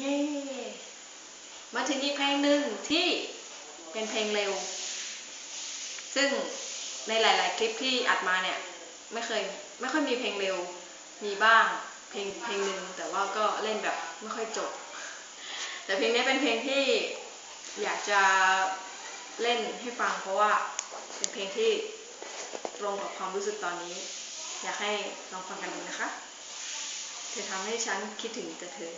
ย่มาถึงอีกเพลงหนึ่งที่เป็นเพลงเร็ว ซึ่งในหลาย ๆ คลิปที่อัดมาเนี่ยไม่เคยไม่ค่อยมีเพลงเร็ว มีบ้างเพลงเพลงหนึ่งแต่ว่าก็เล่นแบบไม่ค่อยจบ แต่เพลงนี้เป็นเพลงที่อยากจะเล่นให้ฟังเพราะว่าเป็นเพลงที่ตรงกับความรู้สึกตอนนี้ อยากให้ลองฟังกันดูนะคะ เธอทำให้ฉันคิดถึงแต่เธอ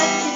such